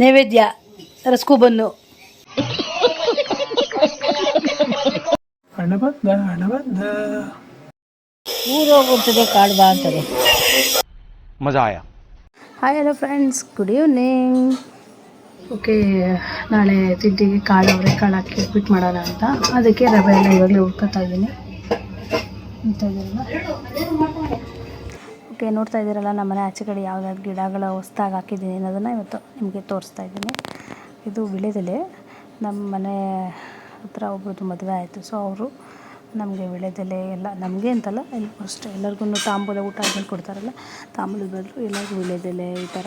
ನೈವೇದ್ಯ ರಸಗುಬನ್ನು ಹಣ ಬಂದ ಕಾಡು ಬಾ ಮಜಾ hi hello friends good evening okay ನಾಳೆ ತಿಂಡಿಗೆ ಕಾಳು ಅವರೇ ಕಾಳು ಹಾಕಿ ಉಪ್ಪಿಟ್ಟು ಮಾಡೋಣ ಅಂತ. ಅದಕ್ಕೆ ರವೆ ಎಲ್ಲ ಇವಾಗಲೇ ಹುಡ್ಕೋತಾ ಇದ್ದೀನಿ. ಓಕೆ, ನೋಡ್ತಾ ಇದ್ದೀರಲ್ಲ, ನಮ್ಮ ಮನೆ ಆಚೆ ಕಡೆ ಯಾವ್ದಾದ್ರು ಗಿಡಗಳ ಹೊಸ್ದಾಗಿ ಹಾಕಿದ್ದೀನಿ ಅನ್ನೋದನ್ನು ಇವತ್ತು ನಿಮಗೆ ತೋರಿಸ್ತಾ ಇದ್ದೀನಿ. ಇದು ವಿಳೆದೆಲೆ. ನಮ್ಮ ಮನೆ ಹತ್ರ ಒಬ್ರದ್ದು ಮದುವೆ ಆಯಿತು. ಸೊ ಅವರು ನಮಗೆ ವಿಳೆದೆಲೆ ಎಲ್ಲ, ನಮಗೆ ಅಂತಲ್ಲ ಆಲ್ಮೋಸ್ಟ್ ಎಲ್ಲರಿಗೂ ತಾಂಬೂಲ ಊಟ ಆದ್ಮೇಲೆ ಕೊಡ್ತಾರಲ್ಲ ತಾಂಬೂಲ ಬದಲು ಎಲ್ಲರಿಗೂ ವಿಳೆದೆಲೆ, ಈ ಥರ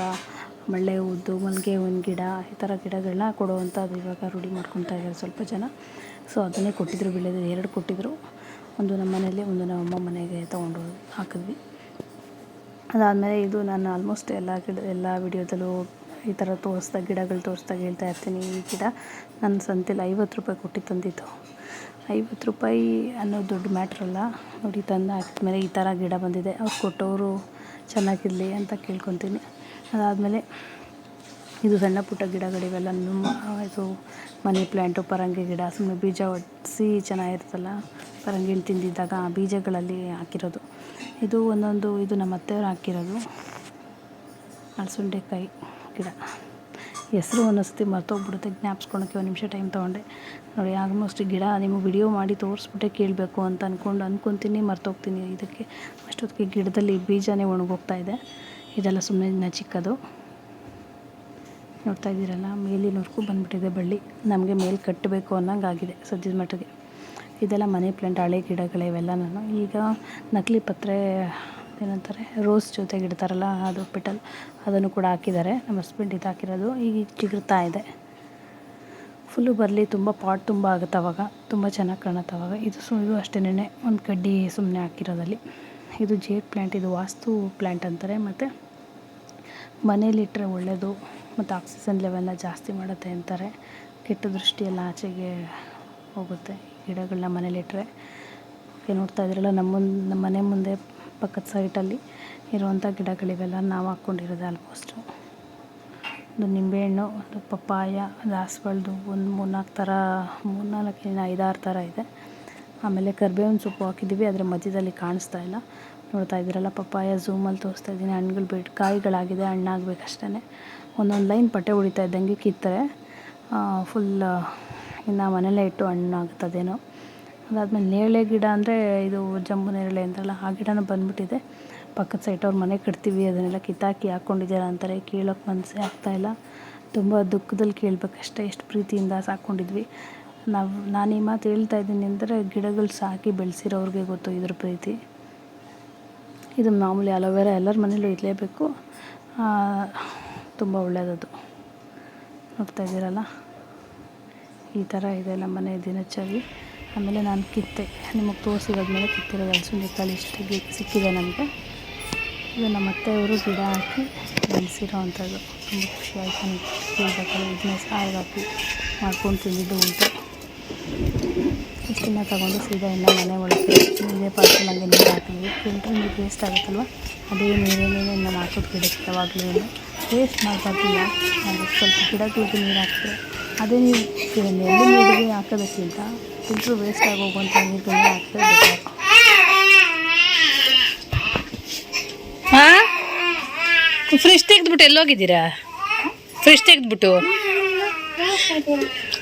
ಮಳ್ಳೆ ಉದ್ದು ಮಲ್ಲಿಗೆ ಹೂವಿನ ಗಿಡ, ಈ ಥರ ಗಿಡಗಳನ್ನ ಕೊಡುವಂಥದ್ದು ಇವಾಗ ರೂಢಿ ಮಾಡ್ಕೊತಾ ಇದ್ದಾರೆ ಸ್ವಲ್ಪ ಜನ. ಸೊ ಅದನ್ನೇ ಕೊಟ್ಟಿದ್ದರು ಬೆಳೆದ ಎರಡು ಕೊಟ್ಟಿದ್ದರು ಒಂದು ನಮ್ಮ ಮನೇಲಿ ಒಂದು ನಮ್ಮ ಅಮ್ಮ ಮನೆಗೆ ತೊಗೊಂಡು ಹಾಕಿದ್ವಿ. ಅದಾದಮೇಲೆ ಇದು ನಾನು ಆಲ್ಮೋಸ್ಟ್ ಎಲ್ಲ ಗಿಡ, ಎಲ್ಲ ವಿಡಿಯೋದಲ್ಲೂ ಈ ಥರ ತೋರಿಸ್ದಾಗ ಗಿಡಗಳು ತೋರಿಸ್ದಾಗ ಹೇಳ್ತಾ ಇರ್ತೀನಿ. ಈ ಗಿಡ ನನ್ನ ಸಂತೆಲಿ ಐವತ್ತು ರೂಪಾಯಿ ಕೊಟ್ಟು ತಂದಿದ್ದು ಐವತ್ತು ರೂಪಾಯಿ ಅನ್ನೋ ದೊಡ್ಡ ಮ್ಯಾಟ್ರಲ್ಲ ನೋಡಿ, ತಂದು ಹಾಕಿದ್ಮೇಲೆ ಈ ಥರ ಗಿಡ ಬಂದಿದೆ. ಅವ್ರು ಕೊಟ್ಟವರು ಚೆನ್ನಾಗಿರಲಿ ಅಂತ ಕೇಳ್ಕೊತೀನಿ. ಅದಾದಮೇಲೆ ಇದು ಸಣ್ಣ ಪುಟ್ಟ ಗಿಡಗಳಿವೆಲ್ಲ, ನಮ್ಮ ಇದು ಮನಿ ಪ್ಲ್ಯಾಂಟು ಪರಂಗಿ ಗಿಡ ಸುಮ್ಮನೆ ಬೀಜ ಒಡಿಸಿ ಚೆನ್ನಾಗಿರ್ತಲ್ಲ ಪರಂಗಿ ಹಣ್ಣು ತಿಂದಿದ್ದಾಗ ಆ ಬೀಜಗಳಲ್ಲಿ ಹಾಕಿರೋದು. ಇದು ಒಂದೊಂದು, ಇದು ನಮ್ಮ ಅತ್ತೆಯವ್ರು ಹಾಕಿರೋದು. ಅಲಸಂಡೆಕಾಯಿ ಗಿಡ. ಹೆಸರು ಒಂದೊಂದ್ಸತಿ ಮರ್ತೋಗ್ಬಿಡುತ್ತೆ. ಜ್ಞಾಪಿಸ್ಕೊಳಕ್ಕೆ ಒಂದು ನಿಮಿಷ ಟೈಮ್ ತೊಗೊಂಡೆ. ನೋಡಿ ಆಲ್ಮೋಸ್ಟ್ ಗಿಡ ನಿಮಗೆ ವಿಡಿಯೋ ಮಾಡಿ ತೋರಿಸ್ಬಿಟ್ಟೆ ಕೇಳಬೇಕು ಅಂತ ಅಂದ್ಕೊಂಡು ಅಂದ್ಕೊತೀನಿ ಮರ್ತೋಗ್ತೀನಿ. ಇದಕ್ಕೆ ಅಷ್ಟೊತ್ತಿಗೆ ಗಿಡದಲ್ಲಿ ಬೀಜನೇ ಒಣಗೋಗ್ತಾ ಇದೆ. ಇದೆಲ್ಲ ಸುಮ್ಮನೆ ನ ಚಿಕ್ಕದು. ನೋಡ್ತಾ ಇದ್ದೀರಲ್ಲ ಮೇಲಿನವರೆಗೂ ಬಂದುಬಿಟ್ಟಿದೆ ಬಳ್ಳಿ. ನಮಗೆ ಮೇಲೆ ಕಟ್ಟಬೇಕು ಅನ್ನೋಂಗಾಗಿದೆ ಸದ್ಯದ ಮಟ್ಟಿಗೆ. ಇದೆಲ್ಲ ಮನಿ ಪ್ಲಾಂಟ್, ಹಳೆ ಗಿಡಗಳೇ ನಾನು ಈಗ ನಕಲಿ ಪತ್ರೆ, ಏನಂತಾರೆ, ರೋಸ್ ಜೊತೆಗೆ ಇಡ್ತಾರಲ್ಲ, ಅದು ಪಿಟಲ್, ಅದನ್ನು ಕೂಡ ಹಾಕಿದ್ದಾರೆ. ನಮ್ಮ ಹಸ್ಬೆಂಡ್ ಇದು ಹಾಕಿರೋದು. ಈಗ ಚಿಗುರ್ತಾ ಇದೆ. ಫುಲ್ಲು ಬರಲಿ ತುಂಬ ಪಾಟ್ ತುಂಬ ಆಗುತ್ತೆ ಅವಾಗ. ತುಂಬ ಚೆನ್ನಾಗಿ ಕಾಣುತ್ತೆ ಅವಾಗ. ಇದು ಸು, ಇದು ಅಷ್ಟೇನೆ ಒಂದು ಕಡ್ಡಿ ಸುಮ್ಮನೆ ಹಾಕಿರೋದಲ್ಲಿ. ಇದು ಜೇಡ್ ಪ್ಲ್ಯಾಂಟ್ ಇದು ವಾಸ್ತು ಪ್ಲ್ಯಾಂಟ್ ಅಂತಾರೆ. ಮತ್ತು ಮನೇಲಿಟ್ಟರೆ ಒಳ್ಳೆಯದು ಮತ್ತು ಆಕ್ಸಿಜನ್ ಲೆವೆಲ್ನ ಜಾಸ್ತಿ ಮಾಡುತ್ತೆ ಅಂತಾರೆ. ಕೆಟ್ಟ ದೃಷ್ಟಿಯೆಲ್ಲ ಆಚೆಗೆ ಹೋಗುತ್ತೆ. ಗಿಡಗಳನ್ನ ಮನೇಲಿಟ್ಟರೆ ನೋಡ್ತಾ ಇದ್ದೀರಲ್ಲ ನಮ್ಮ ನಮ್ಮ ಮನೆ ಮುಂದೆ ಪಕ್ಕದ ಸೈಟಲ್ಲಿ ಇರುವಂಥ ಗಿಡಗಳಿವೆಲ್ಲ ನಾವು ಹಾಕ್ಕೊಂಡಿರೋದು ಆಲ್ಮೋಸ್ಟು ಒಂದು ನಿಂಬೆಹಣ್ಣು, ಒಂದು ಪಪ್ಪಾಯ ದಾಸವಾಳದ್ದು ಒಂದು ಮೂರ್ನಾಲ್ಕು ಥರ ಮೂರ್ನಾಲ್ಕು ಐದಾರು ಥರ ಇದೆ. ಆಮೇಲೆ ಕರ್ಬೇವಿನ ಸೊಪ್ಪು ಹಾಕಿದ್ದೀವಿ, ಅದರ ಮಧ್ಯದಲ್ಲಿ ಕಾಣಿಸ್ತಾ ಇಲ್ಲ. ನೋಡ್ತಾ ಇದ್ದೀರಲ್ಲ, ಪಪ್ಪಾಯ ಝೂಮಲ್ಲಿ ತೋರಿಸ್ತಾ ಇದ್ದೀನಿ, ಹಣ್ಣುಗಳು ಬಿಟ್ಟು ಕಾಯಿಗಳಾಗಿದೆ ಹಣ್ಣಾಗಬೇಕಷ್ಟೇ ಒಂದೊಂದು ಲೈನ್ ಪಟ್ಟೆ ಹೊಡಿತಾ ಇದ್ದಂಗೆ ಕಿತ್ತರೆ. ಫುಲ್ ಇನ್ನು ಮನೇಲೇ ಇಟ್ಟು ಹಣ್ಣಾಗುತ್ತೆ ಅದೇನೋ ಅದಾದಮೇಲೆ ನೇರಳೆ ಗಿಡ ಅಂದರೆ ಇದು ಜಂಬು ನೇರಳೆ ಅಂತಾರಲ್ಲ, ಆ ಗಿಡನ ಬಂದುಬಿಟ್ಟಿದೆ. ಪಕ್ಕದ ಸೈಟ್ ಅವ್ರ ಮನೆ ಕಟ್ತೀವಿ, ಅದನ್ನೆಲ್ಲ ಕಿತ್ತಾಕಿ ಹಾಕ್ಕೊಂಡಿದ್ದೀರಾ ಅಂತಾರೆ. ಕೇಳೋಕ್ಕೆ ಮನಸ್ಸೇ ಆಗ್ತಾಯಿಲ್ಲ ತುಂಬ ದುಃಖದಲ್ಲಿ ಕೇಳಬೇಕಷ್ಟೇ, ಎಷ್ಟು ಪ್ರೀತಿಯಿಂದ ಸಾಕ್ಕೊಂಡಿದ್ವಿ ನಾವು, ನಾನು ಈ ಮಾತು ಹೇಳ್ತಾ ಇದ್ದೀನಿ ಅಂದರೆ ಗಿಡಗಳು ಸಾಕಿ ಬೆಳೆಸಿರೋರಿಗೆ ಗೊತ್ತು ಇದ್ರ ಪ್ರೀತಿ. ಇದು ಮಾಮೂಲಿ ಅಲೋವೆರಾ ಎಲ್ಲರ ಮನೇಲೂ ಇರಲೇಬೇಕು. ತುಂಬ ಒಳ್ಳೆಯದದು ನೋಡ್ತಾ ಇದ್ದೀರಲ್ಲ? ಈ ಥರ ಇದೆ ನಮ್ಮ ಮನೆ ದಿನಚರಿ. ಆಮೇಲೆ ನಾನು ಕಿತ್ತೆ. ನಿಮಗೆ ತೋರಿಸಿರೋದ್ಮೇಲೆ ಕಿತ್ತಿರೋದು ಕಾಳು ಇಷ್ಟು ಸಿಕ್ಕಿದೆ ನಮಗೆ. ಇದು ನಮ್ಮ ಅತ್ತೆಯವರು ಗಿಡ ಹಾಕಿ ಬೆಳೆಸಿರೋ ಅಂಥದ್ದು. ತುಂಬ ಖುಷಿ ಆಯಿತು ನನಗೆ ಸಾರಿಗೆ ಹಾಕಿ ಮಾಡ್ಕೊಂಡು ತಿಂದಿದ್ದು ಉಂಟು. ಇಷ್ಟನ್ನ ತಗೊಂಡು ಸೀದಾ ಇನ್ನು ಮನೆ ಒಳಗೆ ಇದೇ ಪಾತ್ರೆ ನನಗೆ ನೀರು ಹಾಕಿದ್ವಿ ಫಿಲ್ಟ್ರ್ ನೀರು ವೇಸ್ಟ್ ಆಗುತ್ತಲ್ವ? ಅದೇ ನೀರೇನೇ ನಾನು ಹಾಕೋದು ಗಿಡಕ್ಕೆ ಯಾವಾಗಲೂ ವೇಸ್ಟ್ ಮಾಡಬಾರ್ದಿಲ್ಲ. ಅದು ಸ್ವಲ್ಪ ಗಿಡಗಳಿಗೆ ನೀರು ಹಾಕಿದ್ರೆ ಅದೇ ನೀರು ಎಲ್ಲಿ ನೀರಿಗೆ ಹಾಕೋದಕ್ಕಿಂತ ಫಿಲ್ಟ್ರ್ ವೇಸ್ಟ್ ಆಗೋಗುವಂಥ ನೀರುಗಳನ್ನ ಹಾಕಿದ್ರೆ ಬೆಟರ್ ಹಾಂ? ಫ್ರಿಜ್ ತೆಗೆದ್ಬಿಟ್ಟು ಎಲ್ಲೋಗಿದ್ದೀರಾ ಫ್ರಿಜ್ ತೆಗೆದ್ಬಿಟ್ಟು?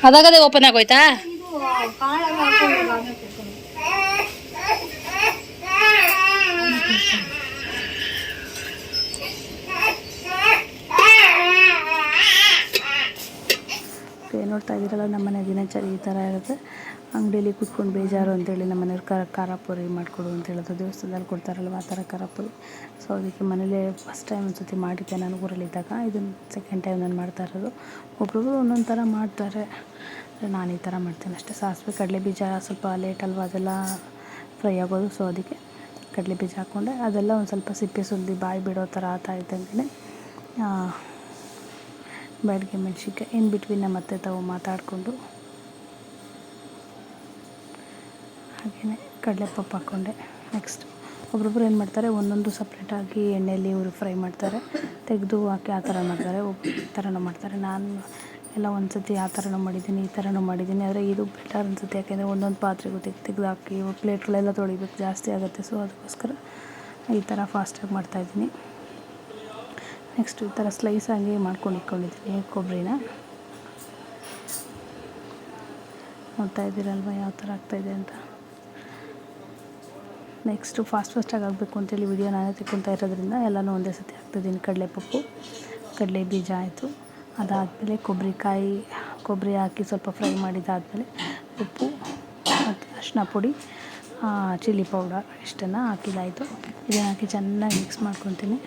ಅದಾಗದೇ ಓಪನ್ ಆಗೋಯ್ತಾ ಓಕೆ ನೋಡ್ತಾ ಇದ್ದೀರಲ್ಲ ನಮ್ಮನೆ ದಿನಚರಿ ಈ ಥರ ಇರುತ್ತೆ. ಅಂಗಡಿಯಲ್ಲಿ ಕುತ್ಕೊಂಡು ಬೇಜಾರು ಅಂತೇಳಿ ನಮ್ಮ ಮನೆಯವ್ರು ಖಾರ ಪುರಿ ಮಾಡಿಕೊಡು ಅಂತ ಹೇಳೋದು ದೇವಸ್ಥಾನದಲ್ಲಿ ಕೊಡ್ತಾರಲ್ವ, ಆ ಥರ ಖಾರ ಪುರಿ. ಸೊ ಅದಕ್ಕೆ ಮನೇಲೇ ಫಸ್ಟ್ ಟೈಮ್ ಒಂದು ಸತಿ ಮಾಡಿದ್ದೆ ನಾನು ಊರಲ್ಲಿದ್ದಾಗ ಇದನ್ನು ಸೆಕೆಂಡ್ ಟೈಮ್ ನಾನು ಮಾಡ್ತಾ ಇರೋದು. ಒಬ್ರೊಬ್ರು ಒಂದೊಂದು ಥರ ಮಾಡ್ತಾರೆ. ನಾನು ಈ ಥರ ಮಾಡ್ತೀನಿ ಅಷ್ಟೇ. ಸಾಸಿವೆ, ಕಡಲೆ ಬೀಜ ಸ್ವಲ್ಪ ಲೇಟ್ ಅಲ್ವಾ, ಅದೆಲ್ಲ ಫ್ರೈ ಆಗೋದು. ಸೊ ಅದಕ್ಕೆ ಕಡಲೆ ಬೀಜ ಹಾಕ್ಕೊಂಡೆ ಅದೆಲ್ಲ ಒಂದು ಸ್ವಲ್ಪ ಸಿಪ್ಪೆ ಸುಲ್ದಿ ಬಾಯಿ ಬಿಡೋ ಥರ ಆತ ಇದ್ದಂಗೆ ಬ್ಯಾಡಿಗೆ ಮೆಣಸಿನ್ಕಾಯಿ, ಇನ್ ಬಿಟ್ವೀನ್ ನಮ್ಮ ಅತ್ತೆ ತಾವು ಮಾತಾಡಿಕೊಂಡು. ಹಾಗೆಯೇ ಕಡಲೆಪಪ್ಪು ಹಾಕ್ಕೊಂಡೆ ನೆಕ್ಸ್ಟ್ ಒಬ್ರೊಬ್ರು ಏನು ಮಾಡ್ತಾರೆ, ಒಂದೊಂದು ಸಪ್ರೇಟಾಗಿ ಎಣ್ಣೆಯಲ್ಲಿ ಇವರು ಫ್ರೈ ಮಾಡ್ತಾರೆ. ತೆಗೆದು ಹಾಕಿ ಆ ಥರ ಮಾಡ್ತಾರೆ. ಒಬ್ಬರು ಈ ಥರನೂ ಮಾಡ್ತಾರೆ. ನಾನು ಎಲ್ಲ ಒಂದು ಸತಿ ಆ ಥರನೂ ಮಾಡಿದ್ದೀನಿ, ಈ ಥರನೂ ಮಾಡಿದ್ದೀನಿ. ಆದರೆ ಇದು ಬೆಟರ್ ಅನ್ಸುತ್ತೆ. ಯಾಕೆಂದರೆ ಒಂದೊಂದು ಪಾತ್ರೆಗೂ ತೆಗ್ದು ತೆಗೆದು ಹಾಕಿ ಪ್ಲೇಟ್ಗಳೆಲ್ಲ ತೊಳಿಬೇಕು, ಜಾಸ್ತಿ ಆಗುತ್ತೆ. ಸೊ ಅದಕ್ಕೋಸ್ಕರ ಈ ಥರ ಫಾಸ್ಟಾಗಿ ಮಾಡ್ತಾಯಿದ್ದೀನಿ ನೆಕ್ಸ್ಟ್ ಈ ಥರ ಸ್ಲೈಸ್ ಆಗಿ ಮಾಡ್ಕೊಂಡು ಇಟ್ಕೊಂಡಿದ್ದೀನಿ ಕೊಬ್ಬರಿನ. ನೋಡ್ತಾ ಇದ್ದೀರಲ್ವ ಯಾವ ಥರ ಆಗ್ತಾಯಿದೆ ಅಂತ. ನೆಕ್ಸ್ಟು ಫಾಸ್ಟ್ ಫಾಸ್ಟಾಗಿ ಆಗಬೇಕು ಅಂತೇಳಿ ವಿಡಿಯೋ ನಾನೇ ತಿಕ್ಕೊತಾ ಇರೋದ್ರಿಂದ ಎಲ್ಲನೂ ಒಂದೇ ಸತಿ ಹಾಕ್ತಿದ್ದೀನಿ ಕಡಲೆಪಪ್ಪು, ಕಡಲೆ ಬೀಜ ಆಯಿತು. ಅದಾದಮೇಲೆ ಕೊಬ್ಬರಿಕಾಯಿ, ಕೊಬ್ಬರಿ ಹಾಕಿ ಸ್ವಲ್ಪ ಫ್ರೈ ಮಾಡಿದಾದಮೇಲೆ ಉಪ್ಪು ಮತ್ತು ಅರಿಶಿನ ಪುಡಿ ಚಿಲ್ಲಿ ಪೌಡರ್ ಇಷ್ಟನ್ನು ಹಾಕಿದ್ದಾಯಿತು ಇದನ್ನು ಹಾಕಿ ಚೆನ್ನಾಗಿ ಮಿಕ್ಸ್ ಮಾಡ್ಕೊತೀನಿ.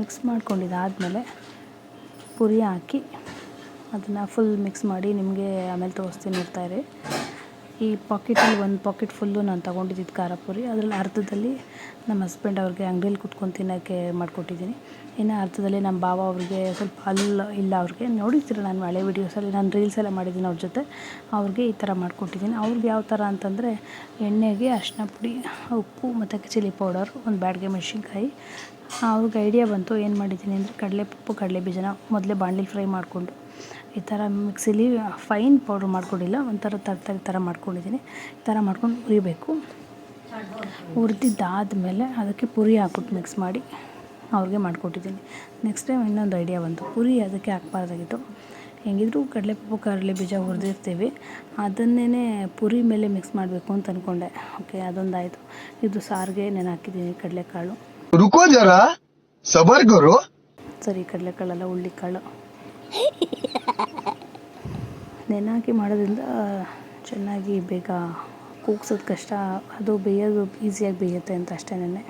ಮಿಕ್ಸ್ ಮಾಡ್ಕೊಂಡಿದ್ದಾದಮೇಲೆ ಪುರಿ ಹಾಕಿ ಅದನ್ನು ಫುಲ್ ಮಿಕ್ಸ್ ಮಾಡಿ ನಿಮಗೆ ಆಮೇಲೆ ತೋರಿಸ್ತೀನಿ ಇರ್ತಾಯಿರಿ ಈ ಪಾಕೆಟಲ್ಲಿ ಒಂದು ಪಾಕೆಟ್ ಫುಲ್ಲು ನಾನು ತೊಗೊಂಡಿದ್ದು ಖಾರ ಪುರಿ. ಅದರಲ್ಲಿ ಅರ್ಧದಲ್ಲಿ ನಮ್ಮ ಹಸ್ಬೆಂಡ್ ಅವ್ರಿಗೆ ಅಂಗಡಿಯಲ್ಲಿ ಕುತ್ಕೊಂಡು ತಿನ್ನೋಕ್ಕೆ ಮಾಡಿಕೊಟ್ಟಿದ್ದೀನಿ. ಇನ್ನು ಅರ್ಥದಲ್ಲಿ ನಮ್ಮ ಭಾವ ಅವ್ರಿಗೆ ಸ್ವಲ್ಪ ಅಲ್ಲ ಇಲ್ಲ ಅವ್ರಿಗೆ ನೋಡಿರ್ತೀರ ನಾನು ಹಳೆ ವೀಡಿಯೋಸಲ್ಲಿ ನಾನು ರೀಲ್ಸ್ ಎಲ್ಲ ಮಾಡಿದ್ದೀನಿ ಅವ್ರ ಜೊತೆ. ಅವ್ರಿಗೆ ಈ ಥರ ಮಾಡಿಕೊಟ್ಟಿದ್ದೀನಿ. ಅವ್ರಿಗೆ ಯಾವ ಥರ ಅಂತಂದರೆ ಎಣ್ಣೆಗೆ ಅರಿಶಿನ ಪುಡಿ, ಉಪ್ಪು ಮತ್ತು ಚಿಲ್ಲಿ ಪೌಡರ್ ಒಂದು ಬ್ಯಾಡ್ಗೆ ಮೆಣಸಿನ್ಕಾಯಿ. ಅವ್ರಿಗೆ ಐಡಿಯಾ ಬಂತು ಏನು ಮಾಡಿದ್ದೀನಿ ಅಂದರೆ ಕಡಲೆಪಪ್ಪು ಕಡಲೆ ಬೀಜನ ಮೊದಲೇ ಬಾಣಲಿ ಫ್ರೈ ಮಾಡಿಕೊಂಡು ಈ ಥರ ಮಿಕ್ಸಿಲಿ ಫೈನ್ ಪೌಡ್ರ್ ಮಾಡ್ಕೊಂಡಿಲ್ಲ, ಒಂಥರ ತರ್ತರಿ ಥರ ಮಾಡ್ಕೊಂಡಿದ್ದೀನಿ. ಈ ಥರ ಮಾಡ್ಕೊಂಡು ಹುರಿಬೇಕು. ಹುರಿದಿದ್ದಾದಮೇಲೆ ಅದಕ್ಕೆ ಪುರಿ ಹಾಕ್ಬಿಟ್ಟು ಮಿಕ್ಸ್ ಮಾಡಿ. ಅವ್ರಿಗೆ ಮಾಡಿಕೊಟ್ಟಿದ್ದೀನಿ. ನೆಕ್ಸ್ಟ್ ಟೈಮ್ ಇನ್ನೊಂದು ಐಡಿಯಾ ಬಂತು. ಪುರಿ ಅದಕ್ಕೆ ಹಾಕ್ಬಾರ್ದಾಗಿತ್ತು. ಹೇಗಿದ್ರೂ ಕಡಲೆಪಪ್ಪು ಕಡಲೆಬೀಜ ಹುರಿದಿರ್ತೀವಿ. ಅದನ್ನೇ ಪುರಿ ಮೇಲೆ ಮಿಕ್ಸ್ ಮಾಡಬೇಕು ಅಂತ ಅಂದ್ಕೊಂಡೆ ಓಕೆ ಅದೊಂದು ಆಯಿತು ಇದು ಸಾರಿಗೆ ನಾನು ಹಾಕಿದ್ದೀನಿ ಕಡಲೆಕಾಳು. ರುಕೋ ಜರಾ. ಸಬರ್ ಗುರು ಸರಿ ಕಡಲೆಕಾಳಲ್ಲ ಹುಳ್ಳಿಕಾಳು ನೆನೆ ಮಾಡೋದ್ರಿಂದ ಚೆನ್ನಾಗಿ ಬೇಗ ಕೂಗ್ಸೋದು ಕಷ್ಟ. ಅದು ಬೇಯೋದು ಈಸಿಯಾಗಿ ಬೇಯುತ್ತೆ ಅಂತ ಅಷ್ಟೇ ನೆನೆ.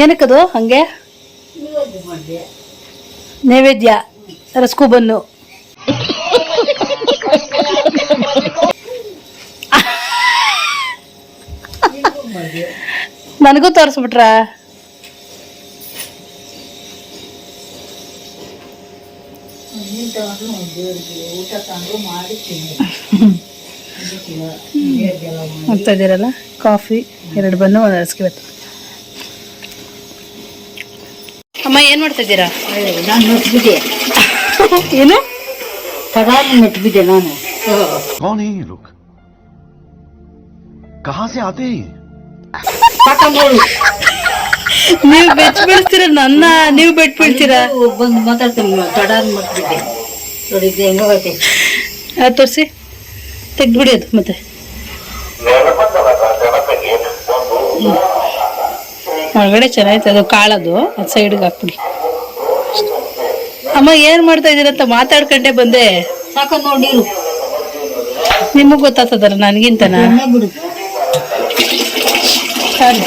ಏನಕ್ಕದು ಹಂಗೆ ನೈವೇದ್ಯ ರಸ್ಕು ಬನ್ನು ನನಗೂ ತೋರಿಸ್ಬಿಟ್ರ ಹೋಗ್ತಾ ಇದ್ದೀರಲ್ಲ ಕಾಫಿ ಎರಡು ಬನ್ನು ಒಂದು ರಸ್ಕಿ ಬತ್ತು ಅಮ್ಮ ಏನ್ ಮಾಡ್ತಾ ಇದ್ದೀರಾ ನಾನು ಮೆಟ್ಬಿದ್ದೆ ಏನು ಪದಾರ್ಥ ಮೆಟ್ಬಿದ್ದೆ ನಾನು कौन है ये लोग कहाँ से आते हैं ये? ಸಾಕಂಬೋಳು ನೀವು ಬೆಚ್ ಬೀಳ್ತೀರ ನನ್ನ ನೀವು ಬೆಟ್ ಬೀಳ್ತೀರಾ ಬಂದು ಮಾತಾಡ್ತೀನಿ ತಡಾರ್ ಮೆಟ್ಬಿದ್ದೆ ನೋಡಿ ಇದು ಹೆಂಗೋಗೈತೆ ಅದು ತೋರಿಸಿ ತೆಗ್ದ್ಬಿಡಿ ಅದು ಮತ್ತೆ ಒಳಗಡೆ ಚೆನ್ನಾಯ್ತು ಅದು ಕಾಳದು ಅದು ಸೈಡ್ಗೆ ಹಾಕ್ಬಿಡಿ. ಅಮ್ಮ ಏನು ಮಾಡ್ತಾ ಇದೀರಂತ ಮಾತಾಡ್ಕೊಂಡೆ ಬಂದೆ. ಸಾಕ ನೋಡಿ ನಿಮಗ್ ಗೊತ್ತಾಗ್ತದಲ್ಲ ನನಗಿಂತನ? ಸರಿ.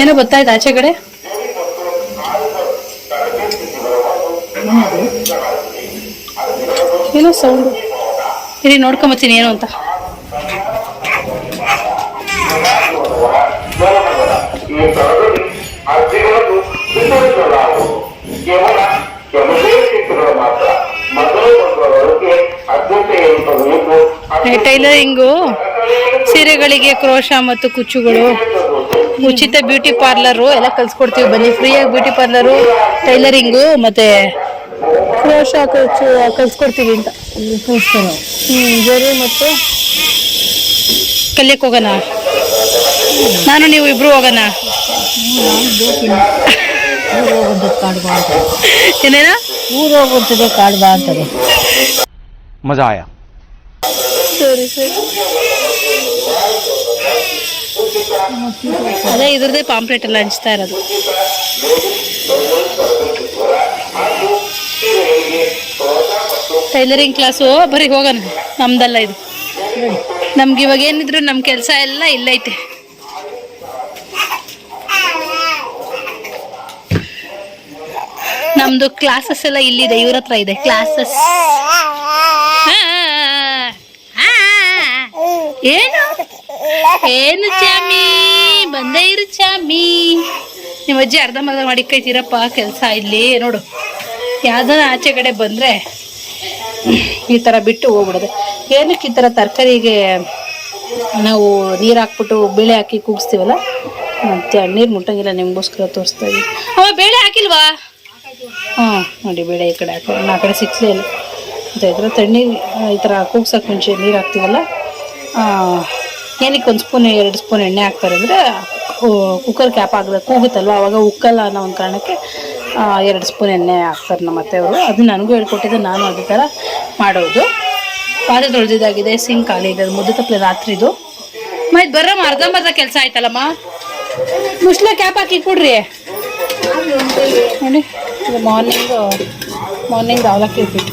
ಏನೋ ಗೊತ್ತಾಯ್ತು ಆಚೆ ಕಡೆ? ಏನೋ ಸೌಂಡು ಇರಿ ನೋಡ್ಕೊಂಬತ್ತೀನಿ ಏನು ಅಂತ. ಟೈಲರಿಂಗು ಸೀರೆಗಳಿಗೆ ಕ್ರೋಶ ಮತ್ತು ಕುಚ್ಚುಗಳು. ಉಚಿತ ಬ್ಯೂಟಿ ಪಾರ್ಲರು ಎಲ್ಲ ಕಲ್ಸ್ಕೊಡ್ತೀವಿ ಬನ್ನಿ ಫ್ರೀಯಾಗಿ ಬ್ಯೂಟಿ ಪಾರ್ಲರು ಟೈಲರಿಂಗು ಮತ್ತೆ ಕ್ರೋಶ ಕಲ್ಚು ಕಳ್ಸ್ಕೊಡ್ತೀವಿ ಅಂತ. ಹ್ಞೂ ಜರಿ ಮತ್ತು? ಕಲಿಯಕ್ಕೆ ಹೋಗೋಣ? ನಾನು ನೀವು ಇಬ್ರು ಹೋಗೋಣ? ಏನೇನ ಊರು ಹೋಗ್ಬಿಡ್ತದೆ ಕಾಡು ಬಾ ಅಂತಾರೆ ಮಜಾ ಆಯ ಸರಿ ಸರಿ. ಅದೇ ಇದ್ರದ್ದೇ ಪಾಂಪ್ಲೆಟ್ ಎಲ್ಲ ಹಂಚ್ತಾ ಇರೋದು. ಟೈಲರಿಂಗ್ ಕ್ಲಾಸು ಬರೀ ಹೋಗೋಣ. ನಮ್ದಲ್ಲ ಇದು. ನಮ್ಗೆ ಇವಾಗ ಏನಿದ್ರು ನಮ್ಮ ಕೆಲಸ ಎಲ್ಲ ಇಲ್ಲೈತೆ ನಮ್ದು ಕ್ಲಾಸಸ್ ಎಲ್ಲ ಇಲ್ಲಿದೆ, ಇವ್ರ ಹತ್ರ ಇದೆ. ಕ್ಲಾಸಸ್ ಏನು? ಏನು ಚಾಮಿ? ಬಂದೇ ಇರು ಚಾಮಿ. ನಿಮ್ಮ ಅಜ್ಜಿ ಅರ್ಧಂಬರ್ಧ ಮಾಡಿಕೈತೀರಪ್ಪ ಕೆಲಸ ಇಲ್ಲಿ, ನೋಡು. ಯಾವ್ದಾನ ಆಚೆ ಕಡೆ ಬಂದರೆ ಈ ಥರ ಬಿಟ್ಟು ಹೋಗ್ಬಿಡೋದು. ಏನಕ್ಕೆ ಈ ಥರ ತರಕಾರಿಗೆ ನಾವು ನೀರು ಹಾಕ್ಬಿಟ್ಟು ಬೇಳೆ ಹಾಕಿ ಕೂಗಿಸ್ತೀವಲ್ಲ? ಮತ್ತೆ ನೀರು ಮುಟ್ಟಂಗಿಲ್ಲ, ನಿಮಗೋಸ್ಕರ ತೋರಿಸ್ತಾ ಇದ್ದೀವಿ ಅವ ಬೇಳೆ ಹಾಕಿಲ್ವಾ? ಹಾಂ, ನೋಡಿ ಬೇಳೆ ಈ ಕಡೆ ಹಾಕಿ ಆ ಕಡೆ ಸಿಕ್ಲೇ ಇಲ್ಲ. ಅಂತ ಇದ್ರೆ ತಣ್ಣೀರು ಈ ಥರ ಕೂಗ್ಸೋಕೆ ಮುಂಚೆ ನೀರು ಹಾಕ್ತೀವಲ್ಲ? ಏನಕ್ಕೆ ಒಂದು ಸ್ಪೂನ್, ಎರಡು ಸ್ಪೂನ್ ಎಣ್ಣೆ ಹಾಕ್ತಾರೆ ಅಂದರೆ ಕುಕ್ಕರ್ ಕ್ಯಾಪ್ ಆಗಲ್ಲ ಕೂಗುತ್ತಲ್ವ? ಅವಾಗ ಉಕ್ಕಲ್ಲ ಅನ್ನೋ ಒಂದು ಕಾರಣಕ್ಕೆ ಎರಡು ಸ್ಪೂನ್ ಎಣ್ಣೆ ಹಾಕ್ತಾರೆ ನಮ್ಮ ಅತ್ತೆಯವರು. ಅದು ನನಗೂ ಹೇಳ್ಕೊಟ್ಟಿದ್ದು, ನಾನು ಅದೇ ಥರ ಮಾಡೋದು. ಪಾತ್ರೆ ತೊಳೆದಿದ್ದಾಗಿದೆ ಸಿಂಕ್ ಖಾಲಿ ಇದೆ, ಅದು ಮುದ್ದೆ ತಪ್ಪಲೆ ರಾತ್ರಿದು ಮೈದು ಬರ್ರಮ್ಮ ಅರ್ಧಂಬರ್ಧ ಕೆಲಸ ಆಯ್ತಲ್ಲಮ್ಮ? ಮುಸ್ಲೆ ಕ್ಯಾಪ್ ಹಾಕಿ ಕೊಡ್ರಿ. ನೋಡಿ, ಇದು ಮಾರ್ನಿಂಗ್ ಮಾರ್ನಿಂಗ್ ಅವಲಕ್ಕಿ ಉಪ್ಪಿಟ್ಟು.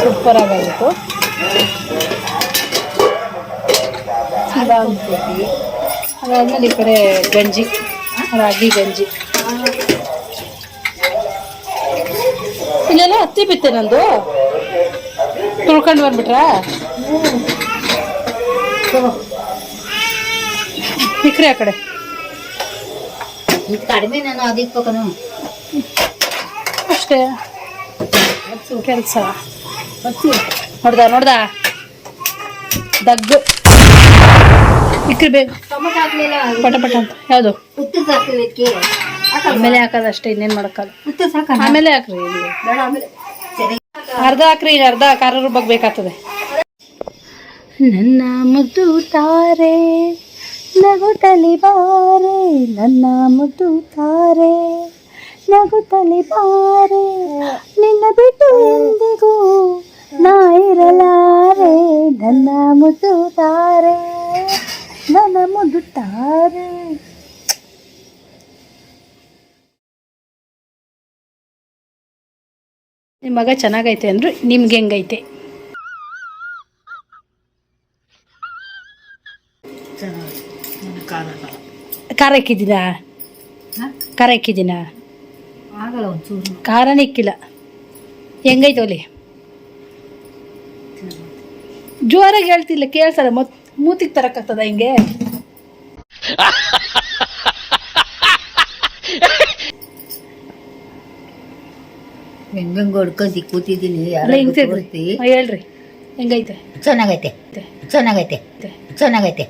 ಸೂಪರ್ ಅದಾದ್ಮೇಲೆ ಅದಾದ್ಮೇಲೆ ಈ ಕಡೆ ಗಂಜಿ, ರಾಗಿ ಗಂಜಿ. ಹತ್ತಿ ಬಿತ್ತೆ ನಂದು. ತುಳ್ಕೊಂಡು ಬಂದ್ಬಿಟ್ರಾ? ಇಕ್ರಿ ಆ ಕಡೆ. ಕಡಿಮೆ ನಾನು ಅದಕ್ಕೆ ಅಷ್ಟೇ. ಕೆಲಸ. ನೋಡ್ದ ನೋಡ್ದ? ದಗ್ಗು. ಇಕ್ರಿ ಬೇಕು ಪಟ ಪಟ ಅಂತ. ಯಾವುದು? ಆಮೇಲೆ ಹಾಕೋದು ಅಷ್ಟೇ ಇನ್ನೇನು ಮಾಡೋಕ್ಕಲ್ಲ ಆಮೇಲೆ ಹಾಕ್ರಿ ಇಲ್ಲಿ. ಬೇಡ ಆಮೇಲೆ ಸರಿ ಅರ್ಧ ಹಾಕ್ರಿ ಅರ್ಧ ಖಾರ ರುಬ್ಬಕ್ಕೆ ಬೇಕಾಗ್ತದೆ. ನನ್ನ ಮುದ್ದು ತಾರೆ, ನಗುತ್ತಲಿ ಬಾರೆ, ನನ್ನ ಮುದ್ದು ತಾರೆ, ನಗುತ್ತಲಿ ಬಾರೆ, ನಿನ್ನ ಬಿಟ್ಟು ಎಂದಿಗೂ ನಾ ಇರಲಾರೆ. ನನ್ನ ಮುದ್ದು ತಾರೆ, ನನ್ನ ಮುದ್ದು ತಾರೆ. ನಿಮ್ಮ ಮಗ ಚೆನ್ನಾಗೈತೆ ಅಂದರು ನಿಮ್ಗೆ ಹೆಂಗೈತೆ? ಖಾರ ಇಕ್ಕಿದ್ದೀನಾ ಖಾರ ಇಕ್ಕಿದ್ದೀನಾ ಖಾರನೇ ಇಕ್ಕಿಲ್ಲ. ಹೆಂಗೈತೆ ಒಲಿ? ಜೋರಾಗಿ ಹೇಳ್ತಿಲ್ಲ ಕೇಳ್ಸಲ್ಲ ಮತ್ ಮೂತಿಗೆ ತರಕ್ಕಾಗ್ತದ ಹಿಂಗೆ? ಹೆಂಗಂಗ ಹೊಡ್ಕೊಂಡಿ ಕೂತಿದ್ದೀನಿ ಅಲ್ಲ ಹಿಂಗ್ ಹೇಳ್ರಿ. ಹೆಂಗೈತೆ? ಚೆನ್ನಾಗೈತೆ. ಚೆನ್ನಾಗೈತೆ. ಚೆನ್ನಾಗೈತೆ.